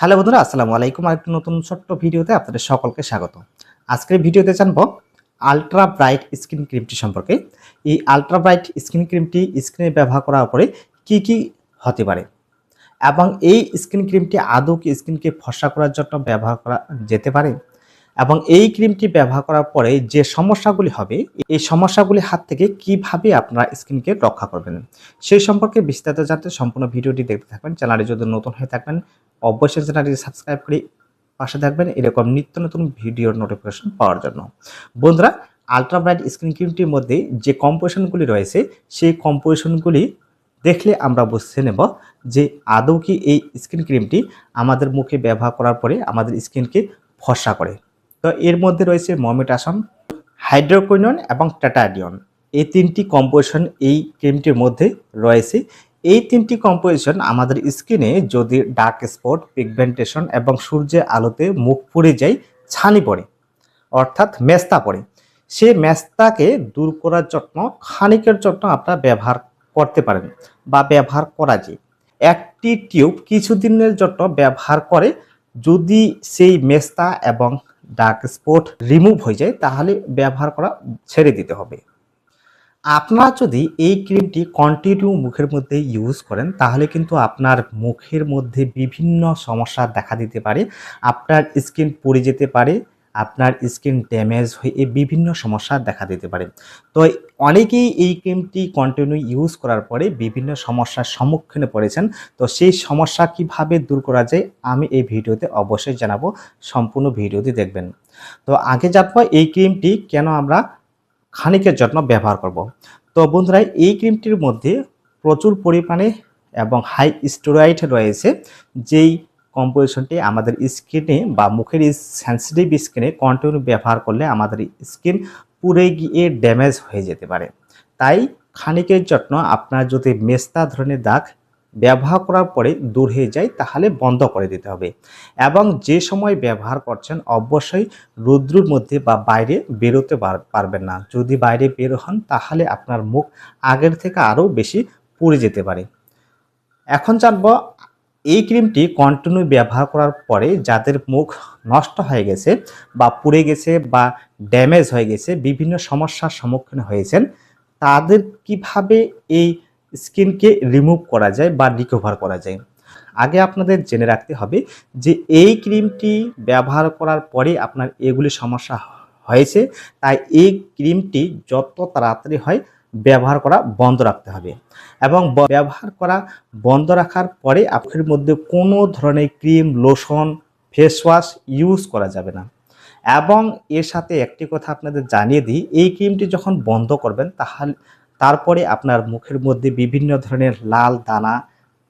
Hello বন্ধুরা, আসসালামু আলাইকুম। আরেকটি নতুন ছোট্ট ভিডিওতে আপনাদের সকলকে স্বাগত। আজকের ভিডিওতে জানব আলট্রা ব্রাইট স্কিন ক্রিমটি সম্পর্কে। এই আলট্রা ব্রাইট স্কিন ক্রিমটি স্কিনে ব্যবহার করার পরে কি কি হতে পারে? এবং এই স্কিন ক্রিমটি আদৌ কি স্কিনকে ফসা করার জন্য ব্যবহার করা যেতে পারে? এবং এই ক্রিমটি ব্যবহার করার পরে যে সমস্যাগুলি হবে, এই সমস্যাগুলি হাত থেকে কীভাবে আপনারা স্কিনকে রক্ষা করবেন? সেই সম্পর্কে বিস্তারিত জানতে সম্পূর্ণ ভিডিওটি দেখতে থাকবেন। চ্যানেলে যদি নতুন হয়ে থাকবেন, অবশ্যই চ্যানেলটি সাবস্ক্রাইব করে পাশে থাকবেন এরকম নিত্য নতুন ভিডিওর নোটিফিকেশন পাওয়ার জন্য। বন্ধুরা আলট্রা ব্রাইট স্ক্রিন ক্রিমটির মধ্যে যে কম্পোজিশনগুলি রয়েছে, সেই কম্পোজিশনগুলি দেখলে আমরা বুঝতে নেব যে আদৌ কি এই স্কিন ক্রিমটি আমাদের মুখে ব্যবহার করার পরে আমাদের স্কিনকে ফর্সা করে। তো এর মধ্যে রয়েছে মমিটাসন হাইড্রোকুইনন এবং টাটাডিয়ন। এই তিনটি কম্পোজিশন এই ক্রিমটির মধ্যে রয়েছে। এই তিনটি কম্পোজিশন আমাদের স্কিনে যদি ডার্ক স্পট, পিগমেন্টেশন এবং সূর্যের আলোতে মুখ পুড়ে যায়, ছানি পড়ে, অর্থাৎ মেস্তা পড়ে। সে মেস্তাকে দূর করার জন্য খানিকের জন্য আপনারা ব্যবহার করতে পারেন বা ব্যবহার করা যায়। একটি টিউব কিছুদিনের জন্য ব্যবহার করে, যদি সেই মেস্তা এবং ডার্ক স্পট রিমুভ হয়ে যায়, তাহলে ব্যবহার করা ছেড়ে দিতে হবে। আপনারা যদি এই ক্রিমটি কন্টিনিউ মুখের মধ্যে ইউজ করেন, তাহলে কিন্তু আপনার মুখের মধ্যে বিভিন্ন সমস্যা দেখা দিতে পারে, আপনার স্কিন পড়ে যেতে পারে আপনার স্কিন ড্যামেজ হয়ে বিভিন্ন সমস্যা দেখা দিতে পারে। তো অনেকেই এই ক্রিমটি কন্টিনিউ ইউজ করার পরে বিভিন্ন সমস্যার সম্মুখীনে পড়েছেন। তো সেই সমস্যা কীভাবে দূর করা যায় আমি এই ভিডিওতে অবশ্যই জানাব। সম্পূর্ণ ভিডিওটি দেখবেন। তো আগে জানব এই ক্রিমটি কেন আমরা খানিকের জন্য ব্যবহার করব। তো বন্ধুরা, এই ক্রিমটির মধ্যে প্রচুর পরিমাণে এবং হাই স্টেরয়েড রয়েছে, যেই কম্পোজিশনটি আমাদের স্কিনে বা মুখের সেন্সিটিভ স্কিনে কন্টিনিউ ব্যবহার করলে আমাদের স্কিন পুড়ে গিয়ে ড্যামেজ হয়ে যেতে পারে। তাই খানিকের জন্য আপনার যদি মেস্তা ধরনের দাগ ব্যবহার করার পরে দূর হয়ে যায়, তাহলে বন্ধ করে দিতে হবে। এবং যে সময় ব্যবহার করছেন, অবশ্যই রৌদ্রুর মধ্যে বা বাইরে বেরোতে পার- পারবেন না। যদি বাইরে বের হন, তাহলে আপনার মুখ আগের থেকে আরও বেশি পুড়ে যেতে পারে। এখন জানব এই ক্রিমটি কন্টিনিউ ব্যবহার করার পরে যাদের মুখ নষ্ট হয়ে গেছে বা পুড়ে গেছে বা ড্যামেজ হয়ে গেছে, বিভিন্ন সমস্যার সম্মুখীন হয়েছেন, তাদের কীভাবে এই স্কিনকে রিমুভ করা যায় বা রিকভার করা যায়? আগে আপনাদের জেনে রাখতে হবে যে এই ক্রিমটি ব্যবহার করার পরে আপনার এগুলি সমস্যা হয়েছে, তাই এই ক্রিমটি যত তাড়াতাড়ি হয় ব্যবহার করা বন্ধ রাখতে হবে। এবং ব্যবহার করা বন্ধ রাখার পরে আপনার মধ্যে কোনো ধরনের cream, lotion face wash use করা যাবে না। এবং এর সাথে একটি কথা আপনাদের জানিয়ে দিই, এই ক্রিমটি যখন বন্ধ করবেন, তাহলে তারপরে আপনার মুখের মধ্যে বিভিন্ন ধরনের লাল দানা,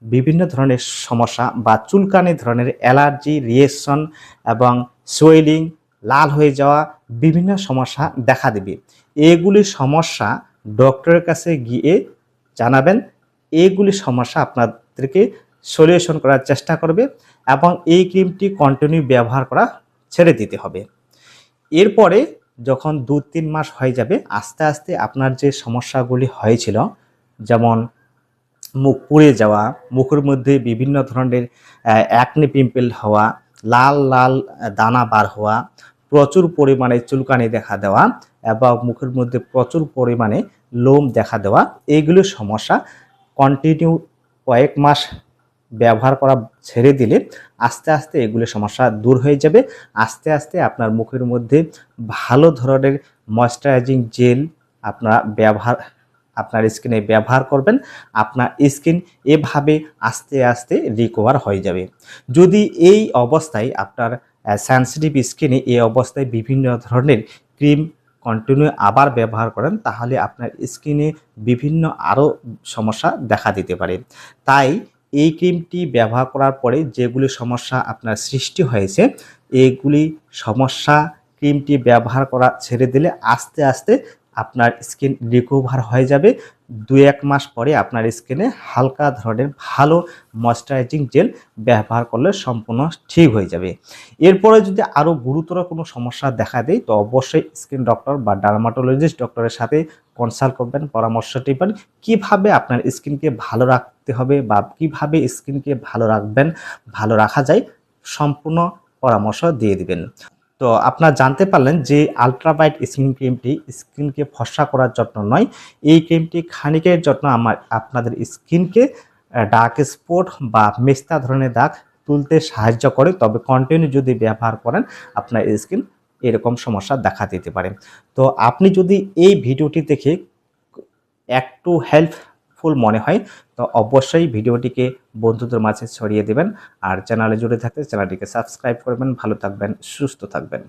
বিভিন্ন ধরনের সমস্যা বা চুলকানি ধরনের অ্যালার্জি রিয়েকশন এবং সোয়েলিং লাল হয়ে যাওয়া বিভিন্ন সমস্যা দেখা দেবে। এগুলি সমস্যা ডক্টরের কাছে গিয়ে জানাবেন এইগুলি সমস্যা আপনাদেরকে সলিউশন করার চেষ্টা করবে এবং এই ক্রিমটি কন্টিনিউ ব্যবহার করা ছেড়ে দিতে হবে। এরপরে যখন দু তিন মাস হয়ে যাবে, আস্তে আস্তে আপনার যে সমস্যাগুলি হয়েছিল, যেমন মুখ পুড়ে যাওয়া, মুখের মধ্যে বিভিন্ন ধরনের অ্যাকনে পিম্পল হওয়া, লাল লাল দানা বার হওয়া প্রচুর পরিমাণে চুলকানি দেখা দেওয়া এবং মুখের মধ্যে প্রচুর পরিমাণে লোম দেখা দেওয়া এইগুলো সমস্যা কন্টিনিউ কয়েক মাস ব্যবহার করা ছেড়ে দিলে আস্তে আস্তে এগুলো সমস্যা দূর হয়ে যাবে। আস্তে আস্তে আপনার মুখের মধ্যে ভালো ধরনের ময়শ্চারাইজিং জেল আপনারা ব্যবহার, আপনার স্কিনে ব্যবহার করবেন, আপনার স্কিন এভাবে আস্তে আস্তে রিকভার হয়ে যাবে। যদি এই অবস্থায় আপনার সেন্সিটিভ স্কিনে এই অবস্থায় বিভিন্ন ধরনের ক্রিম কন্টিনিউ আবার ব্যবহার করেন, তাহলে আপনার স্কিনে বিভিন্ন আরও সমস্যা দেখা দিতে পারে। তাই এই ক্রিমটি ব্যবহার করার পরে যেগুলি সমস্যা আপনার সৃষ্টি হয়েছে, এগুলি সমস্যা ক্রিমটি ব্যবহার করা ছেড়ে দিলে আস্তে আস্তে আপনার স্কিন রিকভার হয়ে যাবে। দু এক মাস পরে আপনার স্কিনে হালকা ধরনের ভালো ময়শ্চারাইজিং জেল ব্যবহার করলে সম্পূর্ণ ঠিক হয়ে যাবে। এরপরে যদি আরও গুরুতর কোনো সমস্যা দেখা দেয়, তো অবশ্যই স্কিন ডক্টর বা ডার্মাটোলজিস্ট ডক্টরের সাথে কনসাল্ট করবেন, পরামর্শ টিপেন কীভাবে আপনার স্কিনকে ভালো রাখতে হবে বা কীভাবে স্কিনকে ভালো রাখবেন, ভালো রাখা যায়, সম্পূর্ণ পরামর্শ দিয়ে দিবেন। তো আপনারা জানতে পারলেন যে আলট্রাবাইট স্কিন ক্রিমটি স্কিনকে ফর্সা করার জন্য নয়। এই ক্রিমটি খানিকের জন্য আমার, আপনাদের স্কিনকে ডার্ক স্পট বা মেস্তা ধরনের দাগ তুলতে সাহায্য করে। তবে কন্টিনিউ যদি ব্যবহার করেন, আপনার স্কিন এরকম সমস্যা দেখা দিতে পারে। তো আপনি যদি এই ভিডিওটি দেখে একটু হেল্পফুল মনে হয়, তো অবশ্যই ভিডিওটিকে বন্ধুদের মাঝে ছড়িয়ে দেবেন। আর চ্যানেলে জুড়ে থাকতে চ্যানেলটিকে সাবস্ক্রাইব করবেন। ভালো থাকবেন, সুস্থ থাকবেন।